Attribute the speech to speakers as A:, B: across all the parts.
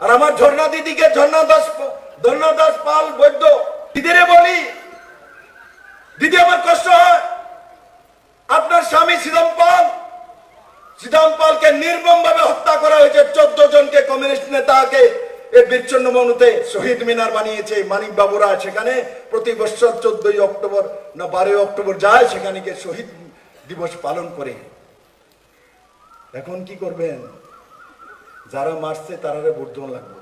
A: আর আমার ঝর্ণা দিদিকে ঝর্ণা দাস ঝর্ণা দাস পাল বৈদ্য, দিদিরে বলি। দিদি, আমার কষ্ট হয়। আপনার স্বামী শ্রীরাম পাল। শ্রীরাম পালকে নির্মম ভাবে হত্যা করা হয়েছে। চোদ্দ জনকে কমিউনিস্ট নেতাকে এই বিচ্ছন্ন মনুতে শহীদ মিনার বানিয়েছে মানিক বাবুরা। সেখানে প্রতি বছর চোদ্দই অক্টোবর না বারোই অক্টোবর যায়, সেখানে গিয়ে শহীদ দিবস পালন করে। এখন কি করবেন? যারা মারছে, তারারে বুর্ধন লাগবে।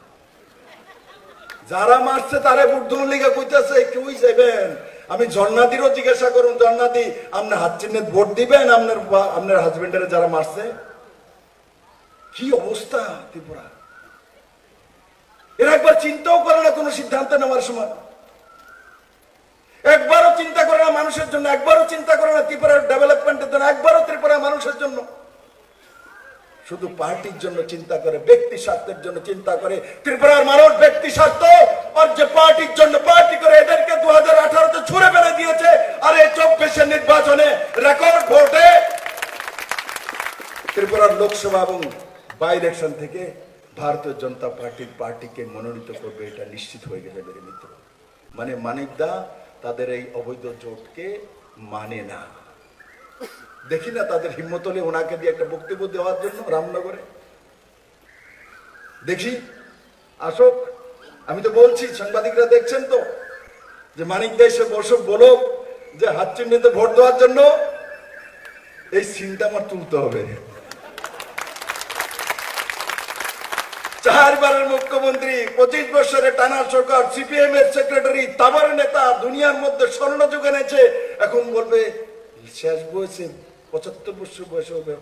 A: যারা মারছে, তারে বুর্ধন লিগে কইতেছে কেউই যাবেন আমি ঝর্ণাদিরও জিজ্ঞাসা করুন ঝর্ণাদি আপনার হাত চিহ্নে ভোট দিবেন? আপনার আপনার হাজবেন্ডের যারা মারছে? কি অবস্থা, ত্রিপুরা? এরা একবার চিন্তাও করে না কোনো সিদ্ধান্ত নেওয়ার সময়। একবারও চিন্তা করে না মানুষের জন্য, একবারও চিন্তা করে না ত্রিপুরার ডেভেলপমেন্টের জন্য, একবারও ত্রিপুরা মানুষের জন্য। শুধু পার্টির জন্য চিন্তা করে, ব্যক্তি স্বার্থের জন্য চিন্তা করে। ত্রিপুরার মানুষ ব্যক্তি স্বার্থ, আর যে পার্টির জন্য পার্টি করে এদেরকে দু হাজার আঠারোতে ছুড়ে ফেলে দিয়েছে, আর এই চব্বিশের নির্বাচনে রেকর্ড ভোটে ত্রিপুরার লোকসভা এবং বাই ইলেকশন থেকে ভারতীয় জনতা পার্টির পার্টিকে মনোনীত করবে, এটা নিশ্চিত হয়ে গেছে মেরে মিত্র। মানে মানিকদা তাদের এই অবৈধ জোটকে মানে না। দেখি না তাদের হিম্মত হলে ওনাকে দিয়ে একটা বক্তব্য দেওয়ার জন্য রামনগরে। দেখি। আসুক। আমি তো বলছি, সাংবাদিকরা দেখছেন তো, যে মানিক দেশে বসুক, বলুক, যে হাত চিহ্নিতে ভোট দেওয়ার জন্য এই সিনটা আমার তুলতে হবে। চারবারের মুখ্যমন্ত্রী, পঁচিশ বছরের টানা সরকার, সিপিএম এর সেক্রেটারি, তাবার নেতা, দুনিয়ার মধ্যে স্বর্ণ যুগ এনেছে, এখন বলবে, শেষ বয়সে পঁচাত্তর বছর বয়সে হবে,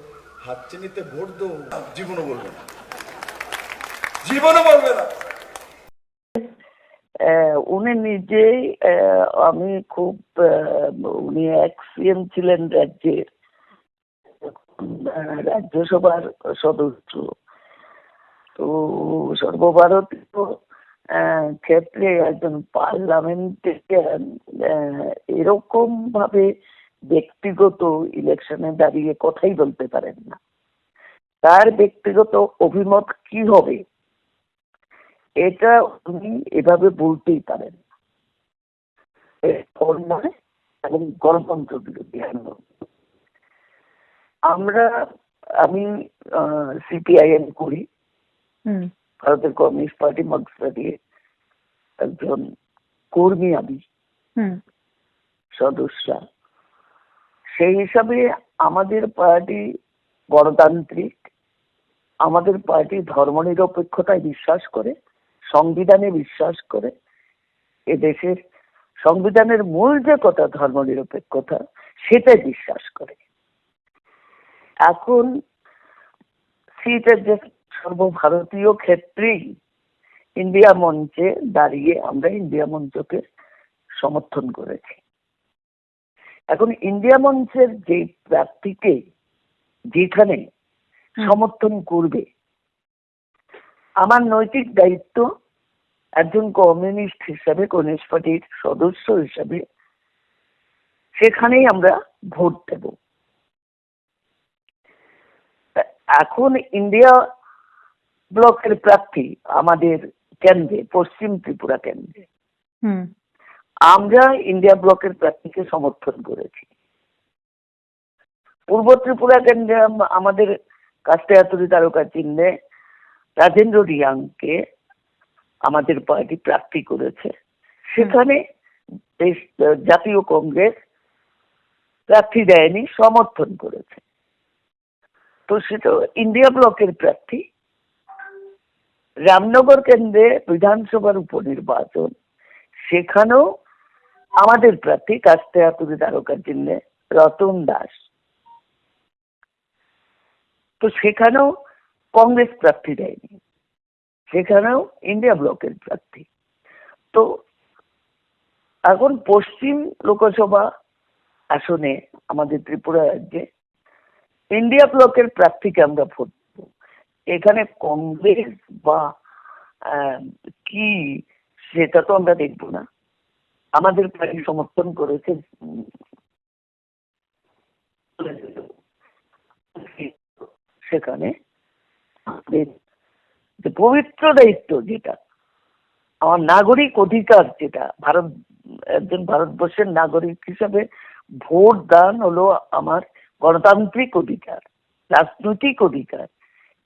A: হাত চিনিতে ভোট দো জীবনও বলবে না। জীবনও বলবে না।
B: উনি নিজেই আমি খুব উনি এক সিএম ছিলেন রাজ্যের, রাজ্যসভার সদস্য। তো সর্বভারতীয় ক্ষেত্রে একজন পার্লামেন্টে এরকম ভাবে ব্যক্তিগত ইলেকশনে দাঁড়িয়ে কথাই বলতে পারেন না। তার ব্যক্তিগত অভিমত কি হবে? এটা উনি এভাবে বলতেই পারেন এবং গণতন্ত্র বিরোধী আন্দোলন। আমরা আমি সিপিআইএম করি।
C: হুম।
B: ভারতের কমিউনিস্ট পার্টি মার্কসটা দিয়ে একজন কর্মী আমি।
C: হুম।
B: সদস্য। সেই হিসাবে আমাদের পার্টি গণতান্ত্রিক, আমাদের পার্টি ধর্মনিরপেক্ষতায় বিশ্বাস করে, সংবিধানে বিশ্বাস করে এদেশের সংবিধানের মূল যে কথা ধর্মনিরপেক্ষতা, সেটাই বিশ্বাস করে। এখন সিটের যে সর্বভারতীয় ক্ষেত্রেই ইন্ডিয়া মঞ্চে দাঁড়িয়ে আমরা ইন্ডিয়া মঞ্চকে সমর্থন করেছি। এখন ইন্ডিয়া মঞ্চের যে প্রার্থীকে যেখানে সমর্থন করবে আমার নৈতিক দায়িত্ব একজন কমিউনিস্ট হিসাবে কমিউনিস্ট পার্টির সদস্য হিসাবে সেখানেই আমরা ভোট দেব। এখন ইন্ডিয়া ব্লকের প্রার্থী আমাদের কেন্দ্রে পশ্চিম ত্রিপুরা কেন্দ্রে। আমরা ইন্ডিয়া ব্লকের প্রার্থীকে সমর্থন করেছি। পূর্ব ত্রিপুরা কেন্দ্রে আম- আমাদের কাস্টায়াতুরি তারকা চিহ্নে রাজেন্দ্র রিয়াংকে আমাদের পার্টি প্রার্থী করেছে। সেখানে জাতীয় কংগ্রেস প্রার্থী দেয়নি, সমর্থন করেছে। তো সেটা ইন্ডিয়া ব্লকের প্রার্থী। রামনগর কেন্দ্রে বিধানসভার উপনির্বাচন, সেখানেও আমাদের প্রার্থী কাস্তে আতুরি তারকার চিহ্নে রতন দাস। তো সেখানেও কংগ্রেস প্রার্থী দেয়নি। সেখানেও ইন্ডিয়া ব্লকের প্রার্থী। তো এখন পশ্চিম লোকসভা আসনে আমাদের ত্রিপুরা রাজ্যে ইন্ডিয়া ব্লকের প্রার্থীকে আমরা ভোট এখানে কংগ্রেস বা কি সেটা তো আমরা দেখব না। আমাদের পার্টি সমর্থন করেছে। সেখানে পবিত্র দায়িত্ব যেটা, আমার নাগরিক অধিকার যেটা, ভারত, একজন ভারতবর্ষের নাগরিক হিসাবে ভোট দান হলো আমার গণতান্ত্রিক অধিকার, রাজনৈতিক অধিকার।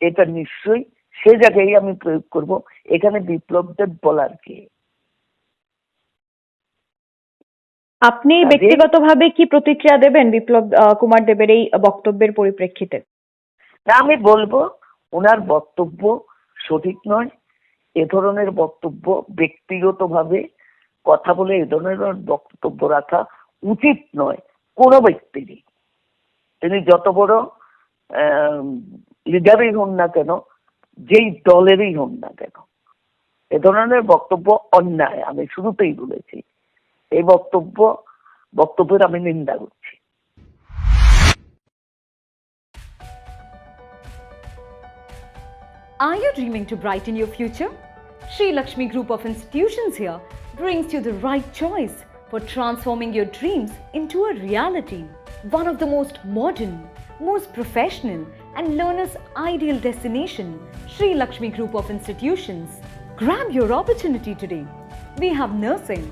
B: এটা নিশ্চয়ই সে জায়গায় আমি প্রয়োগ করব। এখানে বিপ্লবদের বলার কে?
C: আপনি ব্যক্তিগতভাবে কি প্রতিক্রিয়া দেবেন বিপ্লব কুমার দেবের এই বক্তব্যের পরিপ্রেক্ষিতে?
B: না আমি বলব ওনার বক্তব্য সঠিক নয়। এ ধরনের বক্তব্য ব্যক্তিগতভাবে কথা বলে এ ধরনের বক্তব্য রাখা উচিত নয় কোনো ব্যক্তিরই। তিনি যত বড় লিডারই হন না কেন যেই দলেরই হন না কেন এ ধরনের বক্তব্য অন্যায় আমি শুরুতেই বলেছি। এই বক্তব্য বক্তব্যের আমি নিন্দা করছি
D: Are you dreaming to brighten your future? Sri Lakshmi Group of Institutions here brings you the right choice for transforming your dreams into a reality. One of the most modern, most professional, and learners' ideal destination, Sri Lakshmi Group of Institutions. Grab your opportunity today. We have nursing,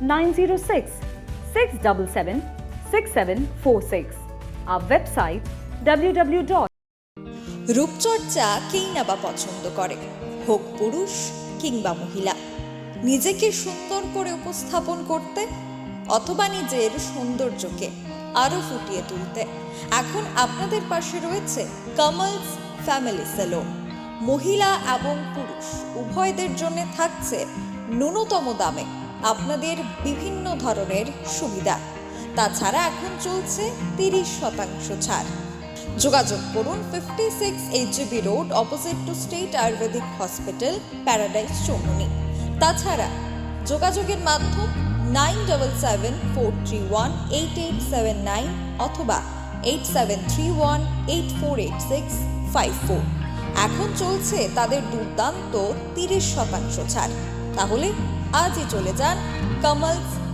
D: 906 677 6746. Our website www.
E: রূপচর্চা কেই না বা পছন্দ করে, হোক পুরুষ কিংবা মহিলা নিজেকে সুন্দর করে উপস্থাপন করতে অথবা নিজের সৌন্দর্যকে আরও ফুটিয়ে তুলতে এখন আপনাদের পাশে রয়েছে কামালস ফ্যামিলি সেলুন মহিলা এবং পুরুষ উভয়দের জন্য থাকছে ন্যূনতম দামে আপনাদের বিভিন্ন ধরনের সুবিধা। তাছাড়া এখন চলছে তিরিশ শতাংশ ছাড়। যোগাযোগ করুন fifty six HGB road opposite to state Ayurvedic hospital paradise Chaumoni তাছাড়া যোগাযোগের মাধ্যম nine double seven four three one eight eight seven nine অথবা eight seven three one eight four eight six five four এখন চলছে তাদের দুর্দান্ত তিরিশ শতাংশ ছাড়। তাহলে আজই চলে যান কামালস